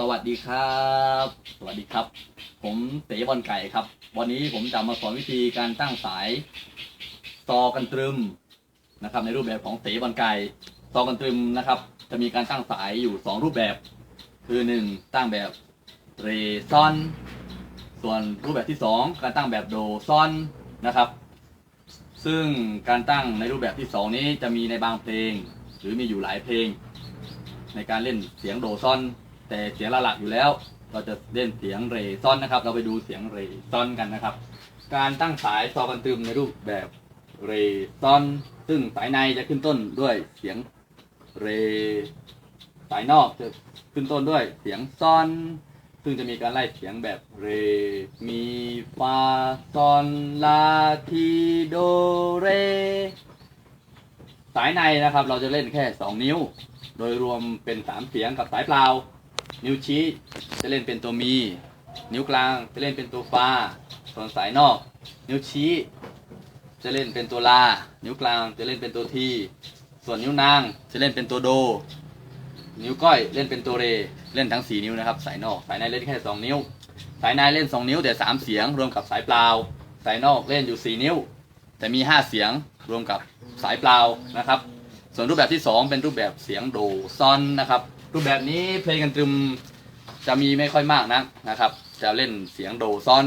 สวัสดีครับ สวัสดีครับ ผมเต๋บอลไก่ครับ วันนี้ผมจะมาสอนวิธีการตั้งสายซอกันตรึมนะครับ ในรูปแบบของเต๋บอลไก่ซอกันตรึมนะครับ จะมีการตั้งสายอยู่ 2 รูปแบบ คือ 1 ตั้งแบบเรซอน ส่วนรูปแบบที่ 2 การตั้งแบบโดซอนนะครับ ซึ่งการตั้งในรูปแบบที่ 2 นี้จะมีในบางเพลง หรือมีอยู่หลายเพลง ในการเล่นเสียงโดซอน แต่เสียงหลักๆอยู่แล้ว เราจะเล่นเสียงเรซอนนะครับ เราไปดูเสียงเรซอนกันนะครับ การตั้งสายซอกันตึมในรูปแบบเรซอน ซึ่งสายในจะขึ้นต้นด้วยเสียงเร สายนอกจะขึ้นต้นด้วยเสียงซอน ซึ่งจะมีการไล่เสียงแบบเร มีฟาซอนลาทีโดเร สายในนะครับ เราจะเล่นแค่ 2 นิ้ว โดยรวมเป็น 3 เสียงกับสายเปล่า นิ้วชี้จะเล่นเป็นตัวมี นิ้วกลางจะเล่นเป็นตัวฟาส่วนสายนอก นิ้วชี้ จะเล่นเป็นตัวลา นิ้วกลางจะเล่นเป็นตัวที ส่วนนิ้วนางจะเล่นเป็นตัวโด นิ้วก้อยเล่นเป็นตัวเร เล่นทั้ง4นิ้วนะครับ สายนอก สายในเล่นแค่2นิ้ว สายในเล่น2นิ้วแต่3เสียง รวมกับสายเปล่า สายนอกเล่นอยู่4นิ้ว แต่มี5เสียงรวมกับสายเปล่านะครับ ส่วนรูปแบบที่2เป็นรูปแบบเสียงโดซอนนะครับ รูปแบบนี้เพลงกันตรึมจะมีไม่ค่อยมากนักนะครับ จะเล่นเสียงโดซอน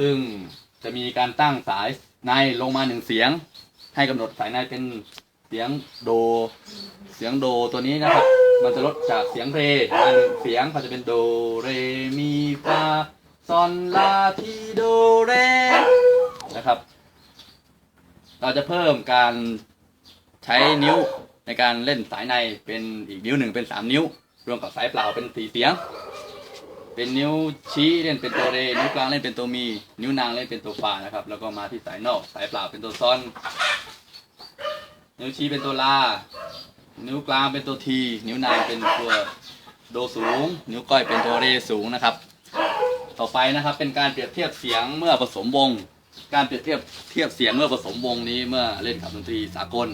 ซึ่งจะมีการตั้งสายในลงมาหนึ่งเสียง ให้กำหนดสายในเป็นเสียงโด เสียงโดตัวนี้นะครับ มันจะลดจากเสียงเรมาหนึ่งเสียงก็จะเป็นโดเรมีฟาซอนลาทีโดเรนะครับ เราจะเพิ่มการใช้นิ้ว ในการเล่นสายในเป็นอีกนิ้วหนึ่งเป็นสามนิ้ว รวมกับสายเปล่าเป็นสีเสียง เป็นนิ้วชี้เล่นเป็นตัวเรนิ้วกลางเล่นเป็นตัวมี นิ้วนางเล่นเป็นตัวฟานะครับ แล้วก็มาที่สายนอกสายเปล่าเป็นตัวซ้อน นิ้วชี้เป็นตัวลา นิ้วกลางเป็นตัวที นิ้วนางเป็นตัวโดสูง นิ้วก้อยเป็นตัวเรสูงนะครับ ต่อไปนะครับเป็นการเปรียบเทียบเสียงเมื่อผสมวง การเปรียบเทียบเทียบเสียงเมื่อผสมวงนี้เมื่อเล่นกับดนตรีสากล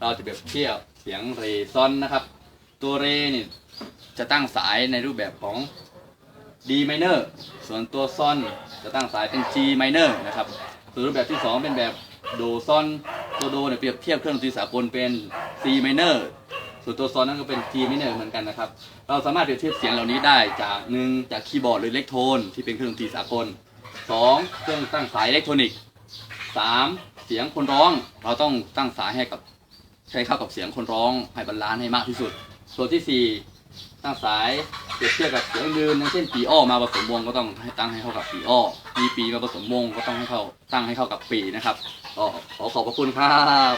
เราจะเปรียบเทียบเสียงเรซอนนะครับ ตัวเรนี่จะตั้งสายในรูปแบบของ D minor ส่วนตัวซอนจะตั้งสายเป็น G minor นะครับส่วนรูปแบบที่ 2 เป็นแบบโดซอนตัวโดเนี่ยเปรียบเทียบเครื่องดนตรีสากลเป็น C minor ส่วนตัวซอนนั่นก็เป็น G minor เหมือนกันนะครับ เราสามารถเปรียบเทียบเสียงเหล่านี้ได้จากหนึ่งจากคีย์บอร์ดหรือเล็กโทนที่เป็นเครื่องดนตรีสากลสองเครื่องตั้งสายอิเล็กทรอนิกส์สามเสียงคนร้องเราต้องตั้งสายให้กับ ใช้เข้ากับเสียงคนร้องให้บรรลานให้มากที่สุด ส่วนที่สี่ตั้งสายเปรียบเทียบกับเสียงอื่นอย่างเช่นปีอ้อมาผสมวงก็ต้องให้ตั้งให้เข้ากับปีอ้อมีปีมาผสมวงก็ต้องให้เข้าตั้งให้เข้ากับปีนะครับก็ขอขอบพระคุณครับ